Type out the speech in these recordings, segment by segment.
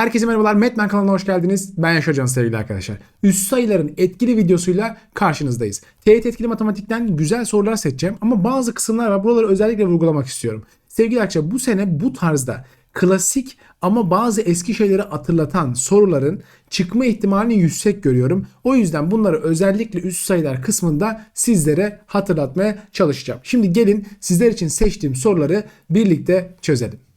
Herkese merhabalar. Metmen kanalına hoş geldiniz. Ben Yaşar Can sevgili arkadaşlar. Üst sayıların etkili videosuyla karşınızdayız. TYT etkili matematikten güzel sorular seçeceğim ama bazı kısımlar var. Buraları özellikle vurgulamak istiyorum. Sevgili arkadaşlar bu sene bu tarzda klasik ama bazı eski şeyleri hatırlatan soruların çıkma ihtimalini yüksek görüyorum. O yüzden bunları özellikle üst sayılar kısmında sizlere hatırlatmaya çalışacağım. Şimdi gelin sizler için seçtiğim soruları birlikte çözelim.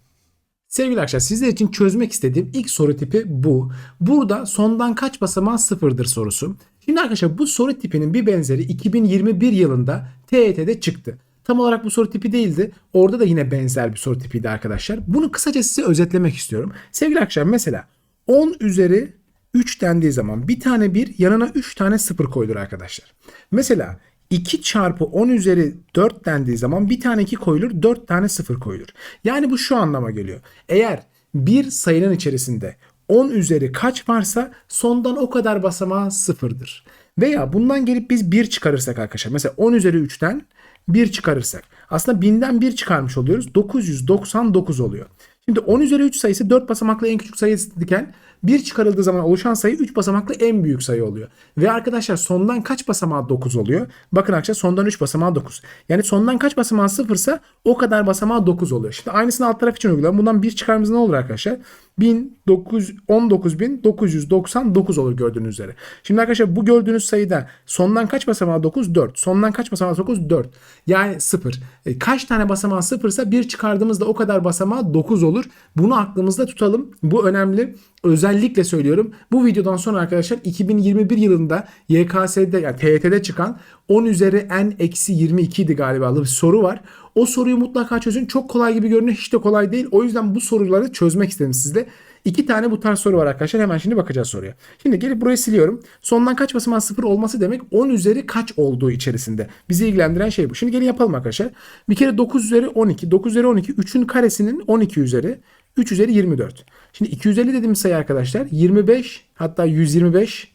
Sevgili arkadaşlar sizler için çözmek istediğim ilk soru tipi bu. Burada sondan kaç basamağı sıfırdır sorusu. Şimdi arkadaşlar bu soru tipinin bir benzeri 2021 yılında TYT'de çıktı. Tam olarak bu soru tipi değildi. Orada da yine benzer bir soru tipiydi arkadaşlar. Bunu kısaca size özetlemek istiyorum. Sevgili arkadaşlar mesela 10 üzeri 3 dendiği zaman bir tane 1 yanına 3 tane 0 koyulur arkadaşlar. Mesela 2 çarpı 10 üzeri 4 dendiği zaman bir tane 2 koyulur 4 tane 0 koyulur. Yani bu şu anlama geliyor. Eğer bir sayının içerisinde 10 üzeri kaç varsa sondan o kadar basamağı sıfırdır. Veya bundan gelip biz 1 çıkarırsak arkadaşlar. Mesela 10 üzeri 3'ten 1 çıkarırsak. Aslında 1000'den 1 çıkarmış oluyoruz. 999 oluyor. Şimdi 10 üzeri 3 sayısı 4 basamaklı en küçük sayısıken 1 çıkarıldığı zaman oluşan sayı 3 basamaklı en büyük sayı oluyor. Ve arkadaşlar sondan kaç basamağı 9 oluyor? Bakın arkadaşlar sondan 3 basamağı 9. Yani sondan kaç basamağı 0 ise o kadar basamağı 9 oluyor. Şimdi aynısını alt taraf için uygulayalım. Bundan 1 çıkarmamız ne olur arkadaşlar? 19.999 olur gördüğünüz üzere. Şimdi arkadaşlar bu gördüğünüz sayıda sondan kaç basamağı 9? 4. Sondan kaç basamağı 9? 4. Yani 0. E, kaç tane basamağı 0 ise 1 çıkardığımızda o kadar basamağı 9 olur. Bunu aklımızda tutalım. Bu önemli. Özellikle söylüyorum. Bu videodan sonra arkadaşlar 2021 yılında YKS'de yani TYT'de çıkan 10 üzeri n eksi 22 idi galiba bir soru var. O soruyu mutlaka çözün. Çok kolay gibi görünüyor. Hiç de kolay değil. O yüzden bu soruları çözmek istedim sizle. İki tane bu tarz soru var arkadaşlar. Hemen şimdi bakacağız soruya. Şimdi gelip burayı siliyorum. Sondan kaç basamağı sıfır olması demek 10 üzeri kaç olduğu içerisinde. Bizi ilgilendiren şey bu. Şimdi gelin yapalım arkadaşlar. Bir kere 9 üzeri 12. 9 üzeri 12. 3'ün karesinin 12 üzeri. 3 üzeri 24. Şimdi 250 dediğimiz sayı arkadaşlar 25 hatta 125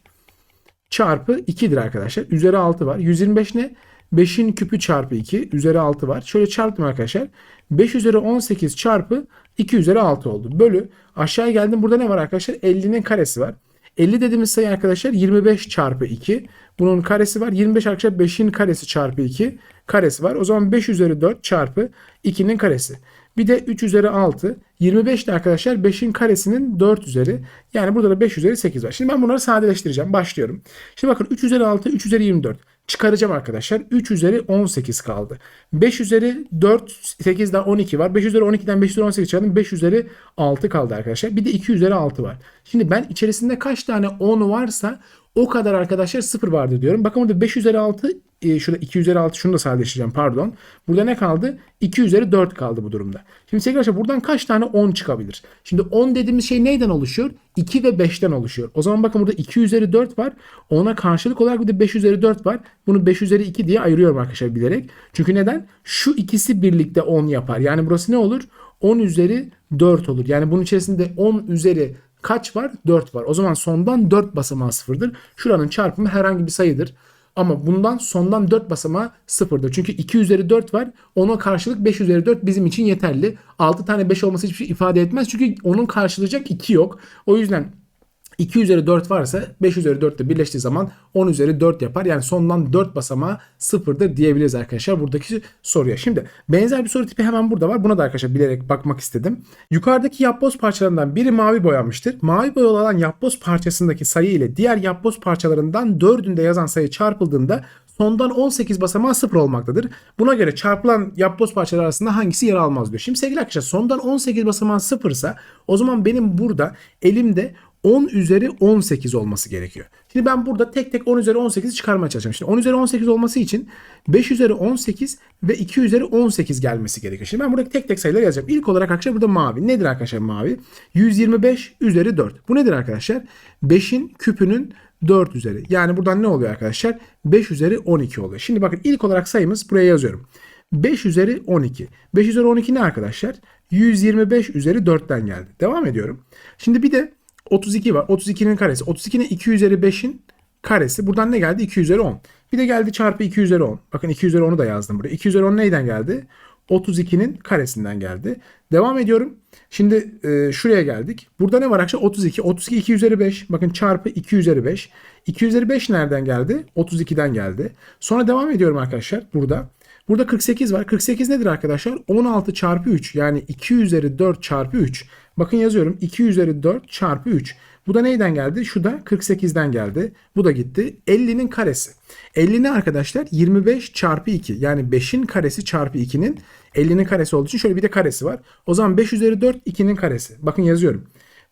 çarpı 2'dir arkadaşlar. Üzeri 6 var. 125 ne? 5'in küpü çarpı 2 üzeri 6 var. Şöyle çarptım arkadaşlar. 5 üzeri 18 çarpı 2 üzeri 6 oldu. Bölü aşağıya geldim. Burada ne var arkadaşlar? 50'nin karesi var. 50 dediğimiz sayı arkadaşlar 25 çarpı 2. Bunun karesi var. 25 arkadaşlar 5'in karesi çarpı 2 karesi var. O zaman 5 üzeri 4 çarpı 2'nin karesi. Bir de 3 üzeri 6. 25 de arkadaşlar 5'in karesinin 4 üzeri. Yani burada da 5 üzeri 8 var. Şimdi ben bunları sadeleştireceğim. Başlıyorum. Şimdi bakın 3 üzeri 6, 3 üzeri 24. Çıkaracağım arkadaşlar. 3 üzeri 18 kaldı. 5 üzeri 4, 8 daha 12 var. 5 üzeri 12'den 5 üzeri 18 çıkardım. 5 üzeri 6 kaldı arkadaşlar. Bir de 2 üzeri 6 var. Şimdi ben içerisinde kaç tane 10 varsa o kadar arkadaşlar 0 vardı diyorum. Bakın burada 5 üzeri 6 e, şurada 2 üzeri 6 şunu da sadeleştireceğim pardon. Burada ne kaldı? 2 üzeri 4 kaldı bu durumda. Şimdi sevgili arkadaşlar buradan kaç tane 10 çıkabilir? Şimdi 10 dediğimiz şey neyden oluşuyor? 2 ve 5'ten oluşuyor. O zaman bakın burada 2 üzeri 4 var. Ona karşılık olarak bir de 5 üzeri 4 var. Bunu 5 üzeri 2 diye ayırıyorum arkadaşlar bilerek. Çünkü neden? Şu ikisi birlikte 10 yapar. Yani burası ne olur? 10 üzeri 4 olur. Yani bunun içerisinde 10 üzeri kaç var? 4 var. O zaman sondan 4 basamağı sıfırdır. Şuranın çarpımı herhangi bir sayıdır. Ama bundan sondan 4 basamağı sıfırdır. Çünkü 2 üzeri 4 var. Ona karşılık 5 üzeri 4 bizim için yeterli. 6 tane 5 olması hiçbir şey ifade etmez. Çünkü onun karşılayacak 2 yok. O yüzden 2 üzeri 4 varsa 5 üzeri 4 ile birleştiği zaman 10 üzeri 4 yapar. Yani sondan 4 basamağı sıfırdır diyebiliriz arkadaşlar buradaki soruya. Şimdi benzer bir soru tipi hemen burada var. Buna da arkadaşlar bilerek bakmak istedim. Yukarıdaki yapboz parçalarından biri mavi boyanmıştır. Mavi boyalı olan yapboz parçasındaki sayı ile diğer yapboz parçalarından 4'ünde yazan sayı çarpıldığında sondan 18 basamağı 0 olmaktadır. Buna göre çarpılan yapboz parçaları arasında hangisi yer almaz diyor. Şimdi sevgili arkadaşlar sondan 18 basamağı 0 ise o zaman benim burada elimde 10 üzeri 18 olması gerekiyor. Şimdi ben burada tek tek 10 üzeri 18'i çıkarmaya çalışacağım. Şimdi 10 üzeri 18 olması için 5 üzeri 18 ve 2 üzeri 18 gelmesi gerekiyor. Şimdi ben buradaki tek tek sayıları yazacağım. İlk olarak arkadaşlar burada mavi. Nedir arkadaşlar mavi? 125 üzeri 4. Bu nedir arkadaşlar? 5'in küpünün 4 üzeri. Yani buradan ne oluyor arkadaşlar? 5 üzeri 12 oluyor. Şimdi bakın ilk olarak sayımız buraya yazıyorum. 5 üzeri 12. 5 üzeri 12 ne arkadaşlar? 125 üzeri 4'ten geldi. Devam ediyorum. Şimdi bir de 32 var. 32'nin karesi. 32'nin 2 üzeri 5'in karesi. Buradan ne geldi? 2 üzeri 10. Bir de geldi çarpı 2 üzeri 10. Bakın 2 üzeri 10'u da yazdım buraya. 2 üzeri 10 neyden geldi? 32'nin karesinden geldi. Devam ediyorum. Şimdi e, şuraya geldik. Burada ne var arkadaşlar? 32. 32 2 üzeri 5. Bakın çarpı 2 üzeri 5. 2 üzeri 5 nereden geldi? 32'den geldi. Sonra devam ediyorum arkadaşlar burada. Burada 48 var. 48 nedir arkadaşlar? 16 çarpı 3 yani 2 üzeri 4 çarpı 3. Bakın yazıyorum 2 üzeri 4 çarpı 3. Bu da neyden geldi? Şu da 48'den geldi. Bu da gitti. 50'nin karesi. 50 ne arkadaşlar? 25 çarpı 2. Yani 5'in karesi çarpı 2'nin 50'nin karesi olduğu için şöyle bir de karesi var. O zaman 5 üzeri 4 2'nin karesi. Bakın yazıyorum.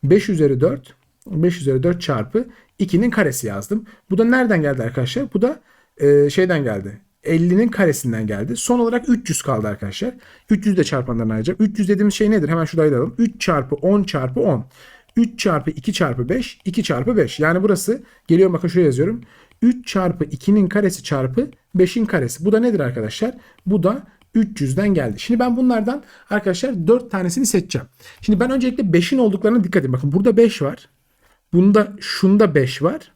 5 üzeri 4 5 üzeri 4 çarpı 2'nin karesi yazdım. Bu da nereden geldi arkadaşlar? Bu da e, şeyden geldi. 50'nin karesinden geldi. Son olarak 300 kaldı arkadaşlar. 300 de çarpanlarını ayıracağım. 300 dediğimiz şey nedir? Hemen şurada ayıralım. 3 çarpı 10 çarpı 10. 3 çarpı 2 çarpı 5. 2 çarpı 5. Yani burası geliyorum bakın şuraya yazıyorum. 3 çarpı 2'nin karesi çarpı 5'in karesi. Bu da nedir arkadaşlar? Bu da 300'den geldi. Şimdi ben bunlardan arkadaşlar 4 tanesini seçeceğim. Şimdi ben öncelikle 5'in olduklarına dikkat edin. Bakın burada 5 var. Bunda şunda 5 var.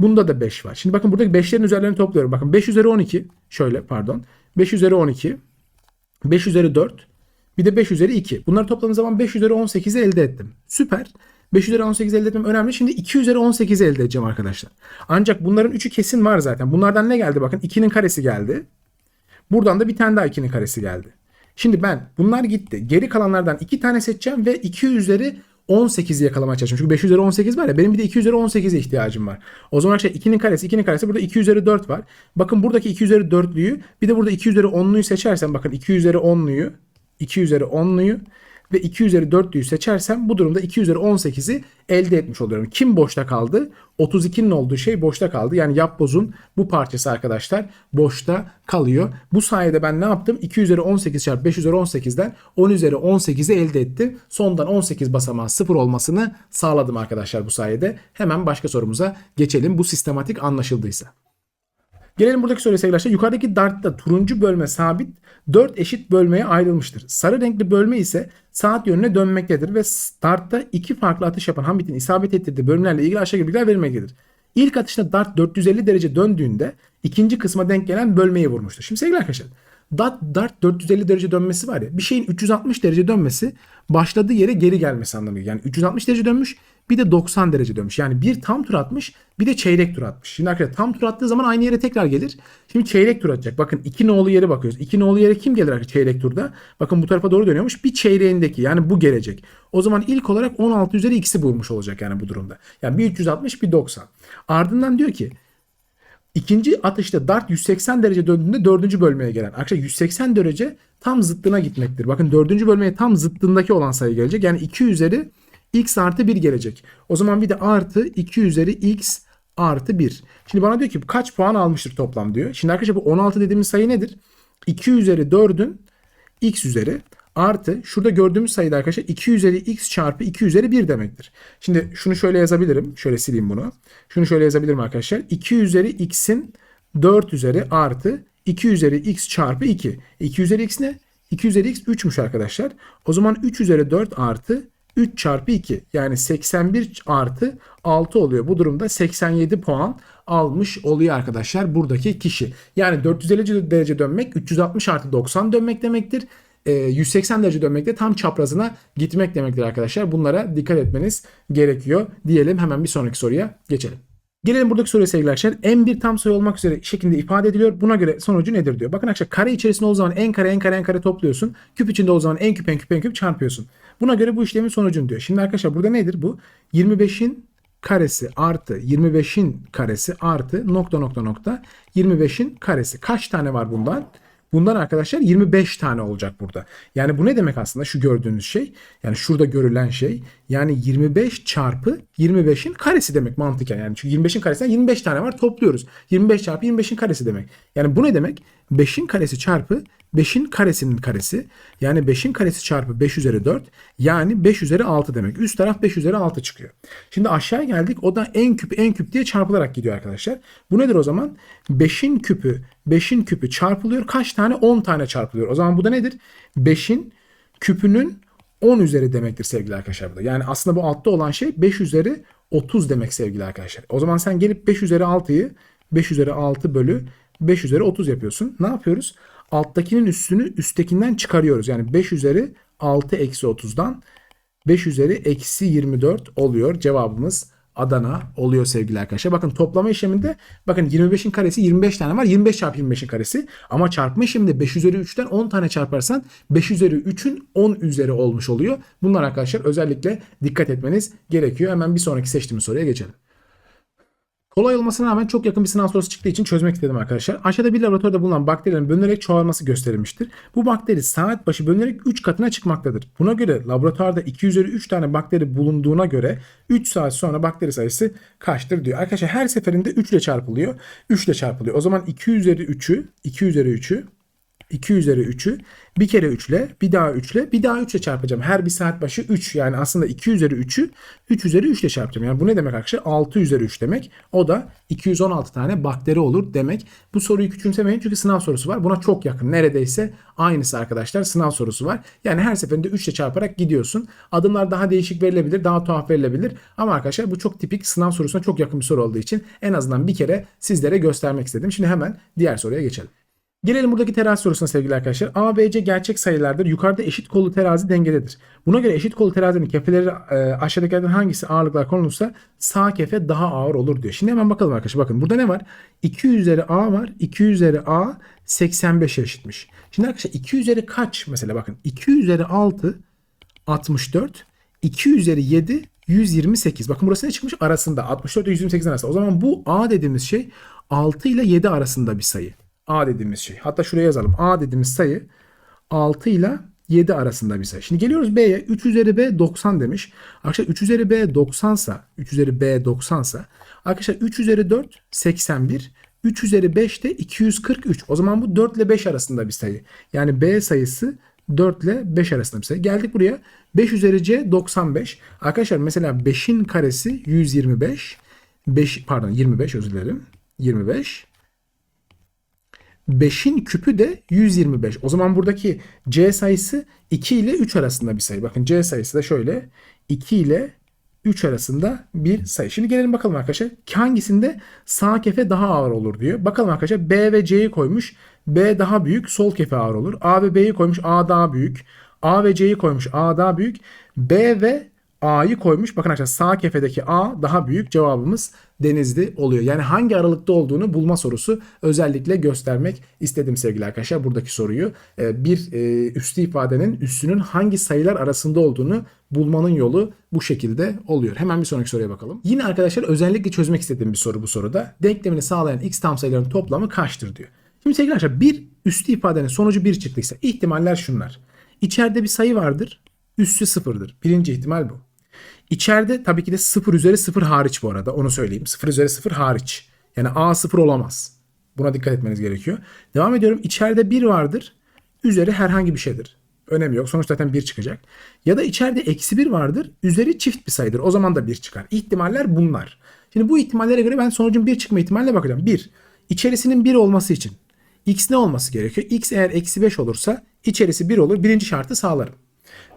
Bunda da 5 var. Şimdi bakın buradaki 5'lerin üzerlerini topluyorum. Bakın 5 üzeri 12. Şöyle pardon. 5 üzeri 12. 5 üzeri 4. Bir de 5 üzeri 2. Bunları topladığım zaman 5 üzeri 18'i elde ettim. Süper. 5 üzeri 18 elde etmem önemli. Şimdi 2 üzeri 18'i elde edeceğim arkadaşlar. Ancak bunların 3'ü kesin var zaten. Bunlardan ne geldi? Bakın 2'nin karesi geldi. Buradan da bir tane daha 2'nin karesi geldi. Şimdi ben bunlar gitti. Geri kalanlardan 2 tane seçeceğim ve 2 üzeri 18'i yakalamaya çalışıyorum. Çünkü 5 üzeri 18 var ya benim bir de 2 üzeri 18'e ihtiyacım var. O zaman şey 2'nin karesi 2'nin karesi burada 2 üzeri 4 var. Bakın buradaki 2 üzeri 4'lüyü bir de burada 2 üzeri 10'luyu seçersem bakın 2 üzeri 10'luyu 2 üzeri 10'luyu ve 2 üzeri 4'lüyü seçersem bu durumda 2 üzeri 18'i elde etmiş oluyorum. Kim boşta kaldı? 32'nin olduğu şey boşta kaldı. Yani yapbozun bu parçası arkadaşlar boşta kalıyor. Bu sayede ben ne yaptım? 2 üzeri 18 çarpı 5 üzeri 18'den 10 üzeri 18'i elde ettim. Sondan 18 basamağı 0 olmasını sağladım arkadaşlar bu sayede. Hemen başka sorumuza geçelim. Bu sistematik anlaşıldıysa. Gelelim buradaki soruya sevgili arkadaşlar. Yukarıdaki dartta turuncu bölme sabit 4 eşit bölmeye ayrılmıştır. Sarı renkli bölme ise saat yönüne dönmektedir ve dartta iki farklı atış yapan Hamit'in isabet ettirdiği bölümlerle ilgili aşağı gibi bilgiler verilmektedir. İlk atışta dart 450 derece döndüğünde ikinci kısma denk gelen bölmeyi vurmuştur. Şimdi sevgili arkadaşlar dart, dart 450 derece dönmesi var ya bir şeyin 360 derece dönmesi başladığı yere geri gelmesi anlamı. Yani 360 derece dönmüş bir de 90 derece dönmüş. Yani bir tam tur atmış bir de çeyrek tur atmış. Şimdi arkadaşlar tam tur attığı zaman aynı yere tekrar gelir. Şimdi çeyrek tur atacak. Bakın iki nolu yere bakıyoruz. İki nolu yere kim gelir arkadaşlar çeyrek turda? Bakın bu tarafa doğru dönüyormuş. Bir çeyreğindeki yani bu gelecek. O zaman ilk olarak 16 üzeri x'i vurmuş olacak yani bu durumda. Yani bir 360 bir 90. Ardından diyor ki İkinci atışta dart 180 derece döndüğünde dördüncü bölmeye gelen. Arkadaşlar 180 derece tam zıttına gitmektir. Bakın dördüncü bölmeye tam zıttındaki olan sayı gelecek. Yani 2 üzeri x artı 1 gelecek. O zaman bir de artı 2 üzeri x artı 1. Şimdi bana diyor ki kaç puan almıştır toplam diyor. Şimdi arkadaşlar bu 16 dediğimiz sayı nedir? 2 üzeri 4'ün x üzeri artı şurada gördüğümüz sayıda arkadaşlar 2 üzeri x çarpı 2 üzeri 1 demektir. Şimdi şunu şöyle yazabilirim. Şöyle sileyim bunu. Şunu şöyle yazabilirim arkadaşlar. 2 üzeri x'in 4 üzeri artı 2 üzeri x çarpı 2. 2 üzeri x ne? 2 üzeri x 3'müş arkadaşlar. O zaman 3 üzeri 4 artı 3 çarpı 2 yani 81 artı 6 oluyor. Bu durumda 87 puan almış oluyor arkadaşlar buradaki kişi. Yani 450 derece dönmek 360 artı 90 dönmek demektir. 180 derece dönmekte tam çaprazına gitmek demektir arkadaşlar. Bunlara dikkat etmeniz gerekiyor diyelim. Hemen bir sonraki soruya geçelim. Gelelim buradaki soruya sevgili arkadaşlar. En bir tam sayı olmak üzere şeklinde ifade ediliyor. Buna göre sonucu nedir diyor. Bakın arkadaşlar kare içerisinde olduğu zaman en kare en kare en kare topluyorsun. Küp içinde olduğu zaman en küp en küp en küp çarpıyorsun. Buna göre bu işlemin sonucunu diyor. Şimdi arkadaşlar burada nedir bu? 25'in karesi artı 25'in karesi artı nokta nokta nokta 25'in karesi. Kaç tane var bundan? Bundan arkadaşlar 25 tane olacak burada. Yani bu ne demek aslında şu gördüğünüz şey? Yani şurada görülen şey yani 25 çarpı 25'in karesi demek mantıken. Yani çünkü 25'in karesinden 25 tane var topluyoruz. 25 çarpı 25'in karesi demek. Yani bu ne demek? 5'in karesi çarpı 5'in karesinin karesi. Yani 5'in karesi çarpı 5 üzeri 4. Yani 5 üzeri 6 demek. Üst taraf 5 üzeri 6 çıkıyor. Şimdi aşağıya geldik. O da en küp en küp diye çarpılarak gidiyor arkadaşlar. Bu nedir o zaman? 5'in küpü 5'in küpü çarpılıyor. Kaç tane? 10 tane çarpılıyor. O zaman bu da nedir? 5'in küpünün 10 üzeri demektir sevgili arkadaşlar burada. Yani aslında bu altta olan şey 5 üzeri 30 demek sevgili arkadaşlar. O zaman sen gelip 5 üzeri 6'yı 5 üzeri 6 bölü 5 üzeri 30 yapıyorsun. Ne yapıyoruz? Alttakinin üstünü üsttekinden çıkarıyoruz. Yani 5 üzeri 6 eksi 30'dan 5 üzeri eksi 24 oluyor. Cevabımız Adana oluyor sevgili arkadaşlar. Bakın toplama işleminde bakın 25'in karesi 25 tane var. 25 çarpı 25'in karesi. Ama çarpma işleminde 5 üzeri 3'ten 10 tane çarparsan 5 üzeri 3'ün 10 üzeri olmuş oluyor. Bunlar arkadaşlar özellikle dikkat etmeniz gerekiyor. Hemen bir sonraki seçtiğimiz soruya geçelim. Kolay olmasına rağmen çok yakın bir sınav sorusu çıktığı için çözmek istedim arkadaşlar. Aşağıda bir laboratuvarda bulunan bakterilerin bölünerek çoğalması gösterilmiştir. Bu bakteri saat başı bölünerek 3 katına çıkmaktadır. Buna göre laboratuvarda 2 üzeri 3 tane bakteri bulunduğuna göre 3 saat sonra bakteri sayısı kaçtır diyor. Arkadaşlar her seferinde 3 ile çarpılıyor. 3 ile çarpılıyor. O zaman 2 üzeri 3'ü 2 üzeri 3'ü 2 üzeri 3'ü bir kere 3 ile bir daha 3 ile bir daha 3 ile çarpacağım. Her bir saat başı 3 yani aslında 2 üzeri 3'ü 3 üzeri 3 ile çarpacağım. Yani bu ne demek arkadaşlar? 6 üzeri 3 demek. O da 216 tane bakteri olur demek. Bu soruyu küçümsemeyin çünkü sınav sorusu var. Buna çok yakın. Neredeyse aynısı arkadaşlar sınav sorusu var. Yani her seferinde 3 ile çarparak gidiyorsun. Adımlar daha değişik verilebilir, daha tuhaf verilebilir. Ama arkadaşlar bu çok tipik sınav sorusuna çok yakın bir soru olduğu için en azından bir kere sizlere göstermek istedim. Şimdi hemen diğer soruya geçelim. Gelelim buradaki terazi sorusuna sevgili arkadaşlar. A, B, C gerçek sayılardır. Yukarıda eşit kollu terazi dengededir. Buna göre eşit kollu terazinin kefeleri e, aşağıdakilerden hangisi ağırlıklar konulursa sağ kefe daha ağır olur diyor. Şimdi hemen bakalım arkadaşlar. Bakın burada ne var? 2 üzeri A var. 2 üzeri A 85 eşitmiş. Şimdi arkadaşlar 2 üzeri kaç? Mesela bakın 2 üzeri 6 64. 2 üzeri 7 128. Bakın burası ne çıkmış? Arasında. 64 ile 128 arasında. O zaman bu A dediğimiz şey 6 ile 7 arasında bir sayı. A dediğimiz şey. Hatta şuraya yazalım. A dediğimiz sayı 6 ile 7 arasında bir sayı. Şimdi geliyoruz B'ye. 3 üzeri B 90 demiş. Arkadaşlar 3 üzeri B 90 sa 3 üzeri B 90 sa arkadaşlar 3 üzeri 4 81 3 üzeri 5 de 243. O zaman bu 4 ile 5 arasında bir sayı. Yani B sayısı 4 ile 5 arasında bir sayı. Geldik buraya. 5 üzeri C 95. Arkadaşlar mesela 5'in karesi 125. 5 pardon 25 özür dilerim. 25. 5'in küpü de 125. O zaman buradaki C sayısı 2 ile 3 arasında bir sayı. Bakın C sayısı da şöyle 2 ile 3 arasında bir sayı. Şimdi gelelim bakalım arkadaşlar. Hangisinde sağ kefe daha ağır olur diyor. Bakalım arkadaşlar B ve C'yi koymuş. B daha büyük, sol kefe ağır olur. A ve B'yi koymuş. A daha büyük. A ve C'yi koymuş. A daha büyük. B ve A'yı koymuş. Bakın arkadaşlar sağ kefedeki A daha büyük cevabımız Denizli oluyor. Yani hangi aralıkta olduğunu bulma sorusu özellikle göstermek istedim sevgili arkadaşlar buradaki soruyu. Ee, bir e, üstü ifadenin üstünün hangi sayılar arasında olduğunu bulmanın yolu bu şekilde oluyor. Hemen bir sonraki soruya bakalım. Yine arkadaşlar özellikle çözmek istediğim bir soru bu soruda. Denklemini sağlayan x tam sayıların toplamı kaçtır diyor. Şimdi sevgili arkadaşlar bir üstü ifadenin sonucu 1 çıktıysa ihtimaller şunlar. İçeride bir sayı vardır. Üssü sıfırdır. Birinci ihtimal bu. İçeride tabii ki de 0 üzeri 0 hariç bu arada. Onu söyleyeyim. 0 üzeri 0 hariç. Yani A 0 olamaz. Buna dikkat etmeniz gerekiyor. Devam ediyorum. İçeride 1 vardır. Üzeri herhangi bir şeydir. Önemi yok. Sonuç zaten 1 çıkacak. Ya da içeride eksi 1 vardır. Üzeri çift bir sayıdır. O zaman da 1 çıkar. İhtimaller bunlar. Şimdi bu ihtimallere göre ben sonucun 1 çıkma ihtimaline bakacağım. 1. İçerisinin 1 olması için x ne olması gerekiyor? x eğer eksi 5 olursa içerisi 1 olur. Birinci şartı sağlarım.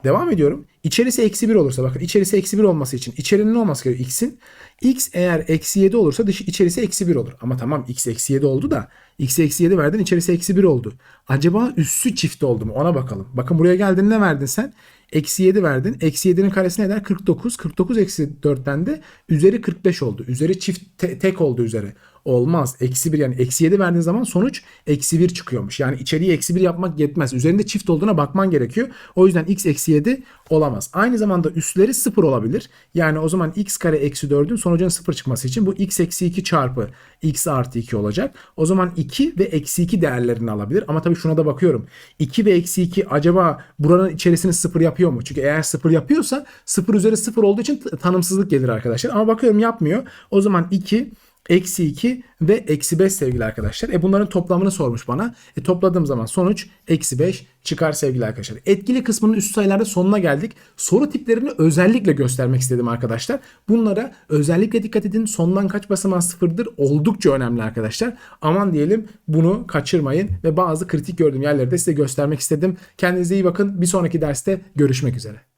Devam ediyorum. İçerisi eksi 1 olursa bakın içerisi eksi 1 olması için içerinin olması gerekiyor? X'in. X eğer eksi 7 olursa dışı içerisi eksi 1 olur. Ama tamam x eksi 7 oldu da x eksi 7 verdin içerisi eksi 1 oldu. Acaba üssü çift oldu mu? Ona bakalım. Bakın buraya geldin ne verdin sen? Eksi 7 verdin. Eksi 7'nin karesi ne eder? 49. 49 eksi 4'ten de üzeri 45 oldu. Üzeri çift te- tek oldu üzeri. Olmaz. Eksi 1 yani eksi 7 verdiğin zaman sonuç eksi 1 çıkıyormuş. Yani içeriği eksi 1 yapmak yetmez. Üzerinde çift olduğuna bakman gerekiyor. O yüzden x eksi 7 olamaz. Aynı zamanda üstleri 0 olabilir. Yani o zaman x kare eksi 4'ün sonucun 0 çıkması için bu x eksi 2 çarpı x artı 2 olacak. O zaman 2 ve eksi 2 değerlerini alabilir. Ama tabii şuna da bakıyorum. 2 ve eksi 2 acaba buranın içerisini 0 yapıyor mu? Çünkü eğer 0 yapıyorsa 0 üzeri 0 olduğu için tanımsızlık gelir arkadaşlar. Ama bakıyorum yapmıyor. O zaman 2 Eksi 2 ve eksi 5 sevgili arkadaşlar. E bunların toplamını sormuş bana. E topladığım zaman sonuç eksi 5 çıkar sevgili arkadaşlar. Etkili kısmının üst sayılarda sonuna geldik. Soru tiplerini özellikle göstermek istedim arkadaşlar. Bunlara özellikle dikkat edin. Sondan kaç basamağı sıfırdır oldukça önemli arkadaşlar. Aman diyelim bunu kaçırmayın ve bazı kritik gördüğüm yerleri de size göstermek istedim. Kendinize iyi bakın. Bir sonraki derste görüşmek üzere.